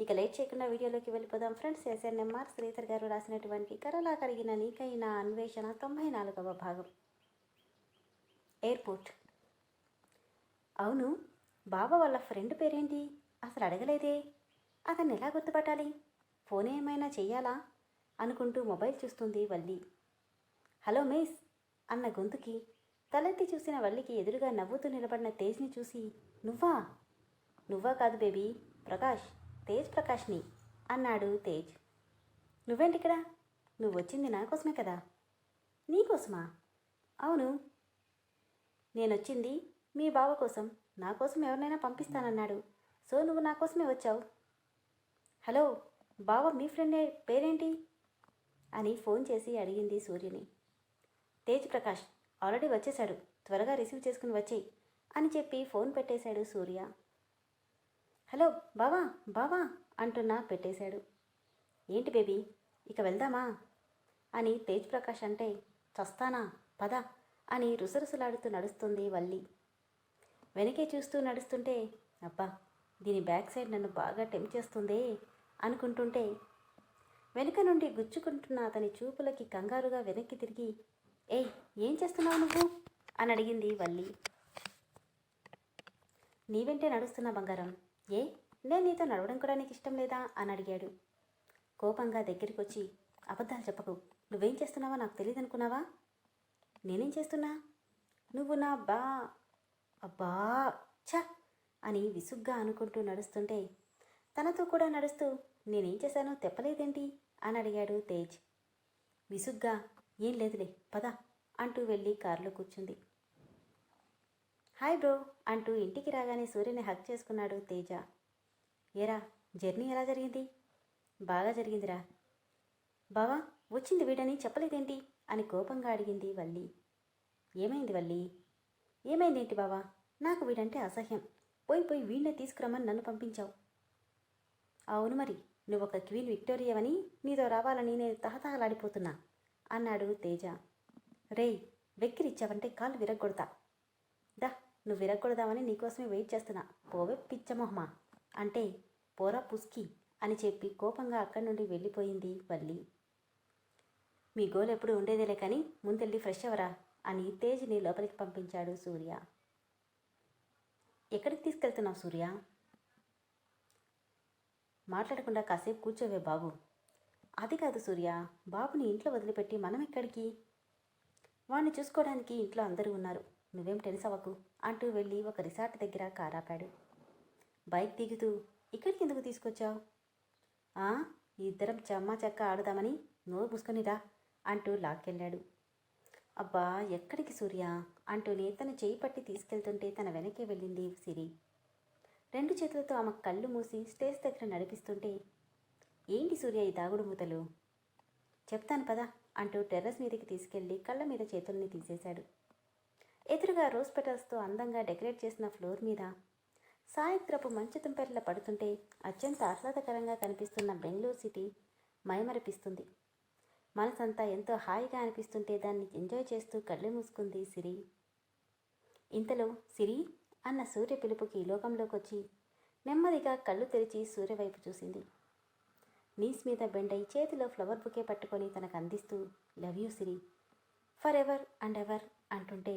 ఇక లేట్ చేయకుండా వీడియోలోకి వెళ్ళిపోదాం. ఫ్రెండ్స్ ఎస్ఎన్ఎంఆర్ శ్రీధర్ గారు రాసినటువంటి కరలా కరిగిన నీకైన అన్వేషణ తొంభై నాలుగవ భాగం. ఎయిర్పోర్ట్. అవును బాబా వాళ్ళ ఫ్రెండ్ పేరేంటి? అసలు అడగలేదే. అతన్ని ఎలా గుర్తుపట్టాలి? ఫోన్ ఏమైనా చెయ్యాలా? అనుకుంటూ మొబైల్ చూస్తుంది వల్లి. హలో మిస్ అన్న గొంతుకి. తలెత్తి చూసిన వల్లికి ఎదురుగా నవ్వుతూ నిలబడిన తేజ్ని చూసి నువ్వా? నువ్వా కాదు బేబీ ప్రకాష్. తేజ్ ప్రకాష్ని అన్నాడు తేజ్. నువ్వేంటి ఇక్కడ నువ్వు వచ్చింది నా కోసమే కదా? నీకోసమా అవును. నేనొచ్చింది మీ బావ కోసం. నా కోసం ఎవరినైనా పంపిస్తానన్నాడు. సో నువ్వు నా కోసమే వచ్చావు? హలో బావ మీ ఫ్రెండే పేరేంటి? అని ఫోన్ చేసి అడిగింది సూర్యుని. తేజ్ ప్రకాష్ ఆల్రెడీ వచ్చేశాడు. త్వరగా రిసీవ్ చేసుకుని వచ్చేయి అని చెప్పి ఫోన్ పెట్టేశాడు సూర్య. హలో బావా బావా అంటున్నా పెట్టేశాడు. ఏంటి బేబీ ఇక వెళ్దామా? అని తేజ్ ప్రకాష్ అంటే చస్తానా పద అని రుసరుసలాడుతూ నడుస్తుంది వల్లి. వెనకే చూస్తూ నడుస్తుంటే అబ్బా దీని బ్యాక్ సైడ్ నన్ను బాగా టెంప్ చేస్తుందే అనుకుంటుంటే వెనుక నుండి గుచ్చుకుంటున్న అతని చూపులకి కంగారుగా వెనక్కి తిరిగి ఏయ్ ఏం చేస్తున్నావు నువ్వు? అని అడిగింది వల్లి. నీవెంటే నడుస్తున్నా బంగారం ఏ? నేను నీతో నడవడం కూడా నీకు ఇష్టం లేదా? అని అడిగాడు. కోపంగా దగ్గరికి వచ్చి అబద్ధాలు చెప్పకు. నువ్వేం చేస్తున్నావో నాకు తెలియదు అనుకున్నావా నేనేం చేస్తున్నా? నువ్వు నా బా అబ్బా ఛ! అని విసుగ్గా అనుకుంటూ నడుస్తుంటే తనతో కూడా నడుస్తూ నేనేం చేశానో తెప్పలేదేంటి? అని అడిగాడు తేజ్. విసుగ్గా ఏం లేదులే పద అంటూ వెళ్ళి కారులో కూర్చుంది. హాయ్ బ్రో అంటూ ఇంటికి రాగానే సూర్యుని హక్ చేసుకున్నాడు తేజ. ఏరా జర్నీ ఎలా జరిగింది? బాగా జరిగిందిరా. బావా వచ్చింది వీడని చెప్పలేదేంటి? అని కోపంగా అడిగింది వల్లి. ఏమైంది వల్లి? ఏమైందేంటి బావా? నాకు వీడంటే అసహ్యం. పోయి పోయి వీడినే తీసుకురమ్మని నన్ను పంపించావు. అవును మరి నువ్వు ఒక క్వీన్ విక్టోరియావని నీతో రావాలని నేను తహతహలాడిపోతున్నా అన్నాడు తేజ. రేయ్ వెక్కిరిచ్చావంటే కాలు విరగ్గొడతా. దా నువ్వు విరగకూడదామని నీకోసమే వెయిట్ చేస్తున్నా. పోవే పిచ్చమొహమా అంటే పోరా పుస్కి అని చెప్పి కోపంగా అక్కడి నుండి వెళ్ళిపోయింది వల్లి. మీ గోల్ ఎప్పుడు ఉండేదేలే కానీ ముందెళ్ళి ఫ్రెష్ అవరా అని తేజ్ని లోపలికి పంపించాడు సూర్య. ఎక్కడికి తీసుకెళ్తున్నావు సూర్య? మాట్లాడకుండా కాసేపు కూర్చోవే బాబు. అది కాదు సూర్య బాబుని ఇంట్లో వదిలిపెట్టి మనం ఎక్కడికి? వాడిని చూసుకోవడానికి ఇంట్లో అందరూ ఉన్నారు. నువ్వేం టెన్స్ అవ్వకు అంటూ వెళ్ళి ఒక రిసార్ట్ దగ్గర కారాపాడు బైక్ దిగుతూ ఇక్కడికి ఎందుకు తీసుకొచ్చావు? "ఆ, ఇద్దరం చెమ్మా చెక్క ఆడుదామని నోరు మూసుకొనిరా అంటూ లాక్కెళ్ళాడు. అబ్బా ఎక్కడికి సూర్య? అంటూనే తన చేయి పట్టి తీసుకెళ్తుంటే తన వెనకే వెళ్ళింది సిరి. రెండు చేతులతో ఆమె కళ్ళు మూసి స్టేజ్ దగ్గర నడిపిస్తుంటే ఏంటి సూర్య ఈ దాగుడు మూతలు? చెప్తాను పదా అంటూ టెర్రస్ మీదకి తీసుకెళ్ళి కళ్ళ మీద చేతుల్ని తీసేశాడు. ఎదురుగా రోజ్ పెటల్స్తో అందంగా డెకరేట్ చేసిన ఫ్లోర్ మీద సాయంత్రపు మంచు తుంపెర్ల పడుతుంటే అత్యంత ఆహ్లాదకరంగా కనిపిస్తున్న బెంగళూరు సిటీ మైమరిపిస్తుంది. మనసంతా ఎంతో హాయిగా అనిపిస్తుంటే దాన్ని ఎంజాయ్ చేస్తూ కళ్ళు మూసుకుంది సిరి. ఇంతలో సిరి అన్న సూర్య పిలుపుకి లోకంలోకి వచ్చి నెమ్మదిగా కళ్ళు తెరిచి సూర్య వైపు చూసింది. నీస్ మీద బెండై చేతిలో ఫ్లవర్ బుకే పట్టుకొని తనకు అందిస్తూ love you Siri. For ever and ever అంటుంటే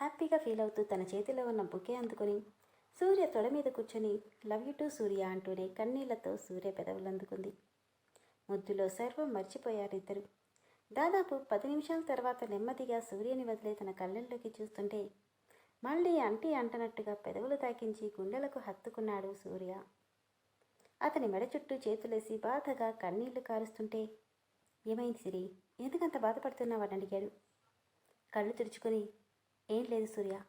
హ్యాపీగా ఫీల్ అవుతూ తన చేతిలో ఉన్న బుకే అందుకొని సూర్య తొడ మీద కూర్చొని లవ్ యూ టు సూర్య అంటూనే కన్నీళ్ళతో సూర్య పెదవులు అందుకుంది. ముద్దులో సర్వం మర్చిపోయారిద్దరు. దాదాపు పది నిమిషాల తర్వాత నెమ్మదిగా సూర్యని వదిలే తన కళ్ళల్లోకి చూస్తుంటే మళ్ళీ అంటీ అంటనట్టుగా పెదవులు తాకించి గుండెలకు హత్తుకున్నాడు సూర్య. అతని మెడ చుట్టూ చేతులేసి బాధగా కన్నీళ్ళు కారుస్తుంటే ఏమైంది సిరి? ఎందుకంత బాధపడుతున్నావని అడిగాడు. కళ్ళు తుడుచుకొని ఏం లేదు సూర్య.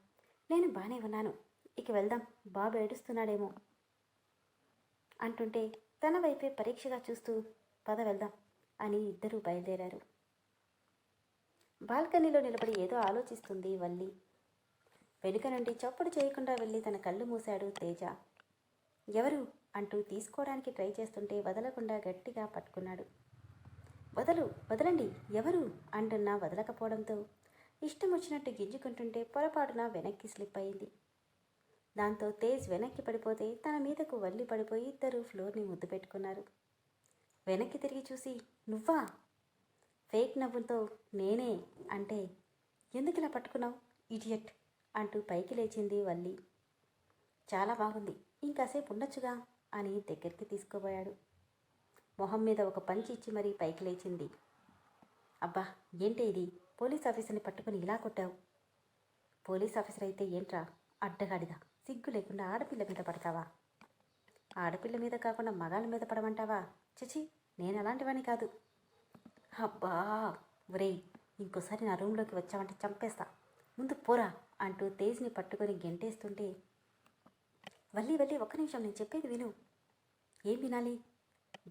నేను బాగానే ఉన్నాను. ఇక వెళ్దాం. బాబు ఏడుస్తున్నాడేమో. అంటుంటే తన వైపే పరీక్షగా చూస్తూ పద వెళ్దాం అని ఇద్దరూ బయలుదేరారు. బాల్కనీలో నిలబడి ఏదో ఆలోచిస్తుంది వల్లి. వెనుక నుండి చప్పుడు చేయకుండా వెళ్ళి తన కళ్ళు మూశాడు తేజ. ఎవరు? అంటూ తీసుకోవడానికి ట్రై చేస్తుంటే వదలకుండా గట్టిగా పట్టుకున్నాడు. వదలు వదలండి ఎవరు? అంటున్నా వదలకపోవడంతో ఇష్టం వచ్చినట్టు గింజుకుంటుంటే పొరపాటున వెనక్కి స్లిప్ అయింది. దాంతో తేజ్ వెనక్కి పడిపోతే తన మీదకు వల్లి పడిపోయి ఇద్దరు ఫ్లోర్ని ముద్దు పెట్టుకున్నారు. వెనక్కి తిరిగి చూసి నువ్వా? ఫేక్ నవ్వులతో నేనే అంటే ఎందుకు ఇలా పట్టుకున్నావు ఇడియట్ అంటూ పైకి లేచింది వల్లి. చాలా బాగుంది ఇంకాసేపు ఉండొచ్చుగా అని దగ్గరికి తీసుకుపోయాడు. మొహం మీద ఒక పంచి ఇచ్చి మరీ పైకి లేచింది. అబ్బా ఏంటి ఇది? పోలీస్ ఆఫీసర్ని పట్టుకుని ఇలా కొట్టావు. పోలీస్ ఆఫీసర్ అయితే ఏంట్రా? అడ్డగాడిదా. సిగ్గు లేకుండా ఆడపిల్ల మీద పడతావా? ఆడపిల్ల మీద కాకుండా మగాళ్ళ మీద పడమంటావా? చచి నేను అలాంటివాని కాదు. అబ్బా! ఒరేయ్ ఇంకోసారి నా రూమ్లోకి వచ్చావంటే చంపేస్తా. ముందు పోరా అంటూ తేజ్ని పట్టుకొని గెంటేస్తుంటే వల్లి వల్లి ఒక్క నిమిషం నేను చెప్పేది విను. ఏం వినాలి?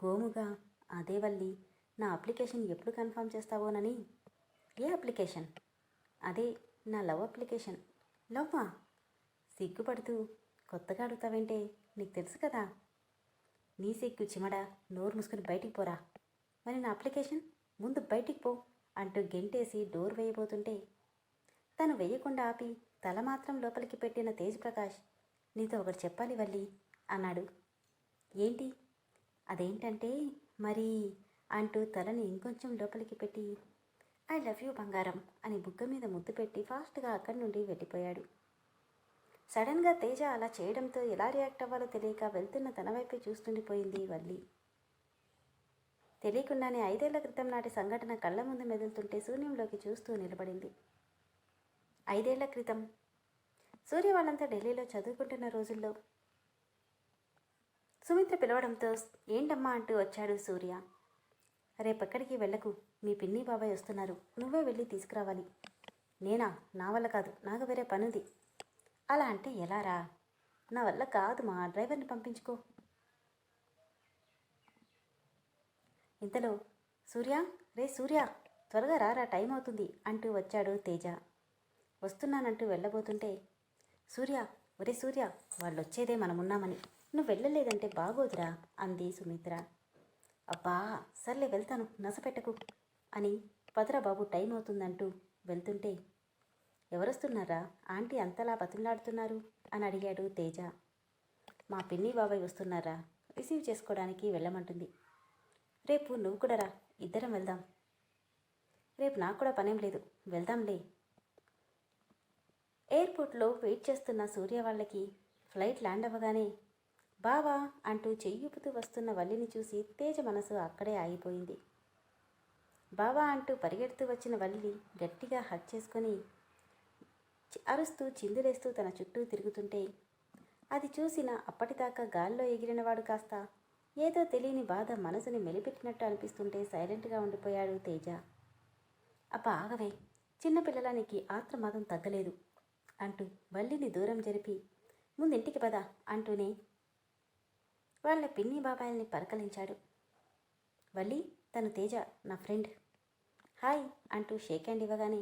గోముగా అదే వల్లి నా అప్లికేషన్ ఎప్పుడు కన్ఫర్మ్ చేస్తావోనని? ఏ అప్లికేషన్? అదే నా లవ్ అప్లికేషన్. లవ్వా? సిగ్గుపడుతూ కొత్తగా అడుగుతావేంటే నీకు తెలుసు కదా. నీ సిగ్గు చిమడా నోరు మూసుకుని బయటికి పోరా. మరి నా అప్లికేషన్? ముందు బయటికి పో అంటూ గెంటేసి డోర్ వేయబోతుంటే తను వేయకుండా ఆపి తల మాత్రం లోపలికి పెట్టిన తేజ్ ప్రకాష్ నీతో ఒకటి చెప్పాలి వల్లి అన్నాడు. ఏంటి? అదేంటంటే మరి అంటూ తలని ఇంకొంచెం లోపలికి పెట్టి ఐ లవ్ యూ బంగారం అని బుగ్గ మీద ముద్దు పెట్టి ఫాస్ట్గా అక్కడి నుండి వెళ్ళిపోయాడు. సడన్గా తేజ అలా చేయడంతో ఎలా రియాక్ట్ అవ్వాలో తెలియక వెళ్తున్న తన వైపే చూస్తుండిపోయింది వల్లి. తెలియకుండానే ఐదేళ్ళ క్రితం నాటి సంఘటన కళ్ళ ముందు మెదులుతుంటే శూన్యంలోకి చూస్తూ నిలబడింది. ఐదేళ్ళ క్రితం. సూర్య వాళ్ళంతా ఢిల్లీలో చదువుకుంటున్న రోజుల్లో. సుమిత్ర పిలవడంతో ఏంటమ్మా అంటూ వచ్చాడు సూర్య. రేపక్కడికి వెళ్ళకు. మీ పిన్ని బాబాయ్ వస్తున్నారు. నువ్వే వెళ్ళి తీసుకురావాలి. నేనా? నా వల్ల కాదు. నాకు వేరే పనుంది. అలా అంటే ఎలా రా నా వల్ల కాదు మా డ్రైవర్ని పంపించుకో. ఇంతలో సూర్య? రే సూర్య త్వరగా రారా. టైం అవుతుంది అంటూ వచ్చాడు తేజ. వస్తున్నానంటూ వెళ్ళబోతుంటే సూర్య ఒరే సూర్య వాళ్ళు వచ్చేదే మనమున్నామని. నువ్వు వెళ్ళలేదంటే బాగోదురా అంది సుమిత్ర. అబ్బా సర్లే వెళ్తాను నసపెట్టకు అని పదరాబాబు టైం అవుతుందంటూ వెళ్తుంటే ఎవరొస్తున్నారా? ఆంటీ అంతలా బతిమలాడుతున్నారు అని అడిగాడు తేజ. మా పిన్ని బాబాయ్ వస్తున్నారా? రిసీవ్ చేసుకోవడానికి వెళ్ళమంటుంది. రేపు నువ్వు కూడా రా ఇద్దరం వెళ్దాం. రేపు నాకు కూడా పనేం లేదు వెళ్దాంలే. ఎయిర్పోర్ట్లో వెయిట్ చేస్తున్న సూర్య వాళ్ళకి ఫ్లైట్ ల్యాండ్ అవ్వగానే బావా అంటూ చెయ్యుపుతూ వస్తున్న వల్లిని చూసి తేజ మనసు అక్కడే ఆగిపోయింది. బావా అంటూ పరిగెడుతూ వచ్చిన వల్లి గట్టిగా హక్ చేసుకొని అరుస్తూ చిందులేస్తూ తన చుట్టూ తిరుగుతుంటే అది చూసిన అప్పటిదాకా గాల్లో ఎగిరినవాడు కాస్త ఏదో తెలియని బాధ మనసుని మెలిపెట్టినట్టు అనిపిస్తుంటే సైలెంట్గా ఉండిపోయాడు తేజ. అప్ప ఆగవే చిన్నపిల్లలానికి ఆత్రమాదం తగ్గలేదు అంటూ వల్లిని దూరం జరిపి ముందింటికి పద అంటూనే వాళ్ళ పిన్ని బాబాయిల్ని పలకలించాడు వల్లి తను తేజ నా ఫ్రెండ్. హాయ్ అంటూ షేక్ హ్యాండ్ ఇవ్వగానే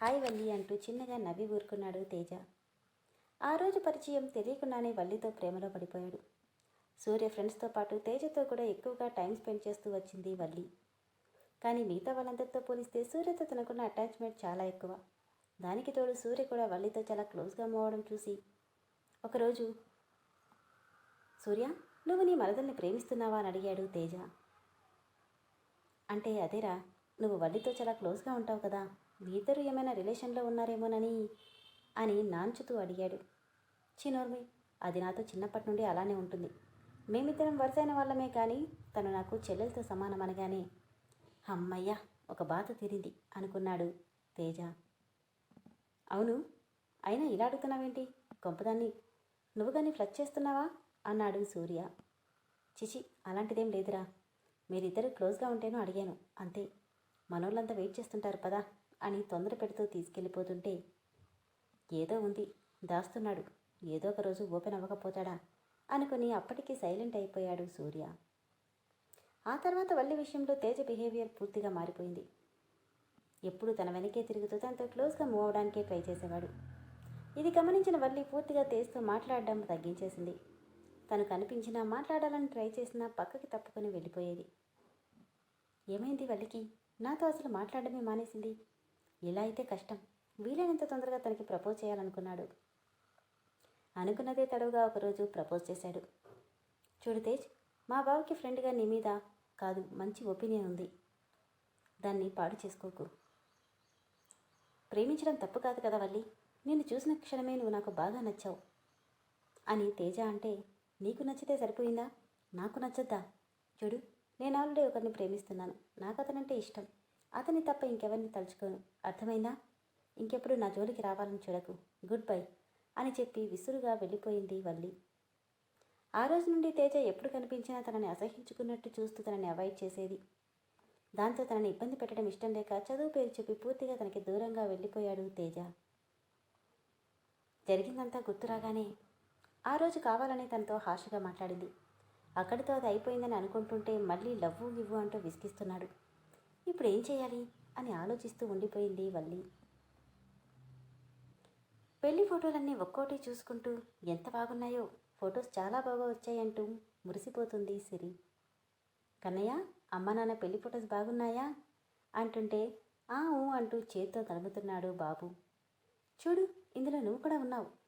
హాయ్ వల్లి అంటూ చిన్నగా నవ్వి ఊరుకున్నాడు తేజ. ఆ రోజు పరిచయం తెలియకుండానే వల్లితో ప్రేమలో పడిపోయాడు. సూర్య ఫ్రెండ్స్తో పాటు తేజతో కూడా ఎక్కువగా టైం స్పెండ్ చేస్తూ వచ్చింది వల్లి. కానీ మిగతా వాళ్ళందరితో పోలిస్తే సూర్యతో తనకున్న అటాచ్మెంట్ చాలా ఎక్కువ. దానికి తోడు సూర్య కూడా వల్లితో చాలా క్లోజ్గా మోవడం చూసి ఒకరోజు సూర్య నువ్వు నీ మరదల్ని ప్రేమిస్తున్నావా? అని అడిగాడు తేజ. అంటే అదేరా నువ్వు వల్లితో చాలా క్లోజ్గా ఉంటావు కదా మీ ఇద్దరు ఏమైనా రిలేషన్లో ఉన్నారేమోనని అని నాంచుతూ అడిగాడు. చినోర్మి అది నాతో చిన్నప్పటి నుండి అలానే ఉంటుంది. మేమిద్దరం వరుసైన వాళ్ళమే కానీ తను నాకు చెల్లెలతో సమానం అనగానే అమ్మయ్య ఒక బాధ తీరింది అనుకున్నాడు తేజ. అవును? అయినా ఇలా అడుగుతున్నావేంటి? గొప్పదాన్ని నువ్వు కానీ ఫ్లచ్ చేస్తున్నావా? అన్నాడు సూర్య. చిచి అలాంటిదేం లేదురా. మీరిద్దరు క్లోజ్గా ఉంటేనో అడిగాను. అంతే. మనోళ్ళంతా వెయిట్ చేస్తుంటారు పదా అని తొందర పెడుతూ తీసుకెళ్ళిపోతుంటే ఏదో ఉంది దాస్తున్నాడు. ఏదో ఒక రోజు ఓపెన్ అవ్వకపోతాడా అనుకుని అప్పటికి సైలెంట్ అయిపోయాడు సూర్య. ఆ తర్వాత వల్లి విషయంలో తేజ బిహేవియర్ పూర్తిగా మారిపోయింది. ఎప్పుడు తన వెనకే తిరుగుతూ తనతో క్లోజ్గా మూవ్ అవడానికే ట్రై చేసేవాడు. ఇది గమనించిన వల్లి పూర్తిగా తేజ్తో మాట్లాడడం తగ్గించేసింది. తను కనిపించినా మాట్లాడాలని ట్రై చేసినా పక్కకి తప్పుకొని వెళ్ళిపోయేది. ఏమైంది వాళ్ళకి నాతో అసలు మాట్లాడడమే మానేసింది. ఇలా అయితే కష్టం. వీలైనంత తొందరగా తనకి ప్రపోజ్ చేయాలనుకున్నాడు. అనుకున్నదే తడవుగా ఒకరోజు ప్రపోజ్ చేశాడు. చూడు తేజ్ మా బావకి ఫ్రెండ్గా నీ మీద కాదు మంచి ఒపీనియన్ ఉంది. దాన్ని పాడు చేసుకోకు. ప్రేమించడం తప్పు కాదు కదా వల్లి? నిన్ను చూసిన క్షణమే నువ్వు నాకు బాగా నచ్చావు అని తేజ అంటే నీకు నచ్చితే సరిపోయిందా? నాకు నచ్చద్దా? చూడు నేను ఆల్రెడీ ఒకరిని ప్రేమిస్తున్నాను. నాకు అతనంటే ఇష్టం. అతని తప్ప ఇంకెవరిని తలుచుకోను. అర్థమైందా? ఇంకెప్పుడు నా జోలికి రావాలని చూడకు. గుడ్ బై అని చెప్పి విసురుగా వెళ్ళిపోయింది వల్లి. ఆ రోజు నుండి తేజ ఎప్పుడు కనిపించినా తనని అసహించుకున్నట్టు చూస్తూ తనని అవాయిడ్ చేసేది. దాంతో తనని ఇబ్బంది పెట్టడం ఇష్టం లేక చదువు పేరు చెప్పి పూర్తిగా తనకి దూరంగా వెళ్ళిపోయాడు తేజ. జరిగిందంతా గుర్తురాగానే ఆ రోజు కావాలని తనతో హాషగా మాట్లాడింది. అక్కడితో అది అయిపోయిందని అనుకుంటుంటే మళ్ళీ లవ్వు గివ్వు అంటూ విసిగిస్తున్నాడు. ఇప్పుడు ఏం చేయాలి? అని ఆలోచిస్తూ ఉండిపోయింది వల్లి. పెళ్ళి ఫోటోలన్నీ ఒక్కోటి చూసుకుంటూ ఎంత బాగున్నాయో ఫొటోస్ చాలా బాగా వచ్చాయంటూ మురిసిపోతుంది సిరి. కన్నయ్య అమ్మ నాన్న పెళ్ళి ఫొటోస్ బాగున్నాయా? అంటుంటే ఆ ఊ అంటూ చేత్తో తలుముతున్నాడు బాబు. చూడు ఇందులో నువ్వు కూడా ఉన్నావు.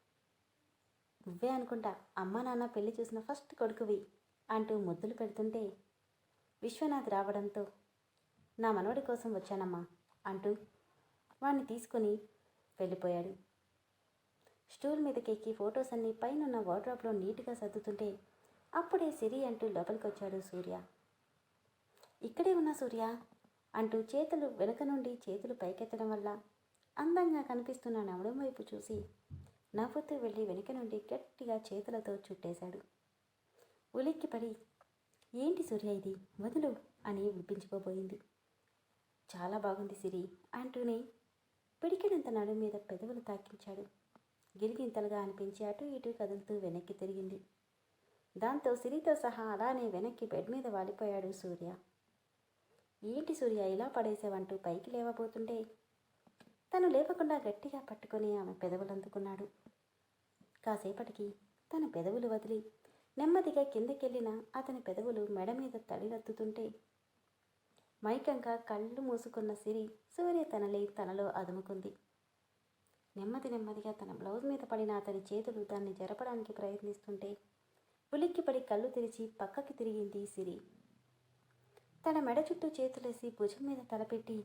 నువ్వే అనుకుంటా అమ్మ నాన్న పెళ్ళి చూసిన ఫస్ట్ కొడుకువి అంటూ ముద్దులు పెడుతుంటే విశ్వనాథ్ రావడంతో నా మనవడి కోసం వచ్చానమ్మా అంటూ వాణ్ణి తీసుకొని వెళ్ళిపోయాడు. స్టూల్ మీదకెక్కి ఫొటోస్ అన్నీ పైనున్న వార్డ్రాప్లో నీట్గా సర్దుతుంటే అప్పుడే సిరి అంటూ లోపలికి వచ్చాడు సూర్య. ఇక్కడే ఉన్నా సూర్య అంటూ చేతులు వెనుక నుండి చేతులు పైకెత్తడం వల్ల అందంగా కనిపిస్తున్న నవడం వైపు చూసి నవ్వుతూ వెళ్ళి వెనుక నుండి గట్టిగా చేతులతో చుట్టేశాడు. ఉలిక్కిపడి ఏంటి సూర్య ఇది? వదులు అని వినిపించుకోబోయింది చాలా బాగుంది సిరి అంటూనే పిడికినంత నడు మీద పెదవులు తాకించాడు. గిరిగింతలుగా అనిపించి అటు ఇటు కదులుతూ వెనక్కి తిరిగింది. దాంతో సిరితో సహా అలానే వెనక్కి బెడ్ మీద వాలిపోయాడు సూర్య. ఏంటి సూర్య ఇలా పడేసావంటూ పైకి లేవబోతుంటే తను లేవకుండా గట్టిగా పట్టుకొని ఆమె పెదవులు అందుకున్నాడు. కాసేపటికి తన పెదవులు వదిలి నెమ్మదిగా కిందకెళ్ళిన అతని పెదవులు మెడ మీద తడిలత్తుతుంటే మైకంగా కళ్ళు మూసుకున్న సిరి సూర్య తనలే తనలో అదుముకుంది. నెమ్మది నెమ్మదిగా తన బ్లౌజ్ మీద పడిన అతని చేతులు దాన్ని జరపడానికి ప్రయత్నిస్తుంటే ఉలిక్కిపడి కళ్ళు తెరిచి పక్కకి తిరిగింది సిరి. తన మెడ చుట్టూ చేతులేసి భుజం మీద తలపెట్టి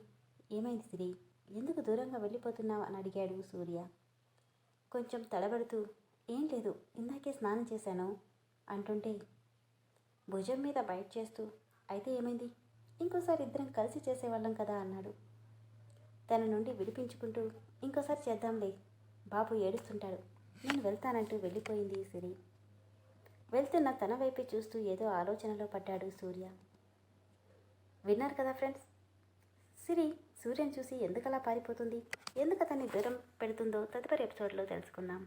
ఏమైంది సిరి? ఎందుకు దూరంగా వెళ్ళిపోతున్నావు అని అడిగాడు సూర్య. కొంచెం తడబడుతూ ఏం లేదు ఇందాకే స్నానం చేశాను అంటుంటే భుజం మీద బయట చేస్తూ అయితే ఏమైంది? ఇంకోసారి ఇద్దరం కలిసి చేసేవాళ్ళం కదా అన్నాడు. తన నుండి విడిపించుకుంటూ ఇంకోసారి చేద్దాంలే బాబు ఏడుస్తుంటాడు నేను వెళ్తానంటూ వెళ్ళిపోయింది సిరి. వెళ్తున్న తన వైపే చూస్తూ ఏదో ఆలోచనలో పడ్డాడు సూర్య. విన్నారు కదా ఫ్రెండ్స్? సిరి సూర్యని చూసి ఎందుకలా పారిపోతుంది? ఎందుకు అతన్ని దూరం పెడుతుందో తదుపరి ఎపిసోడ్లో తెలుసుకుందాం.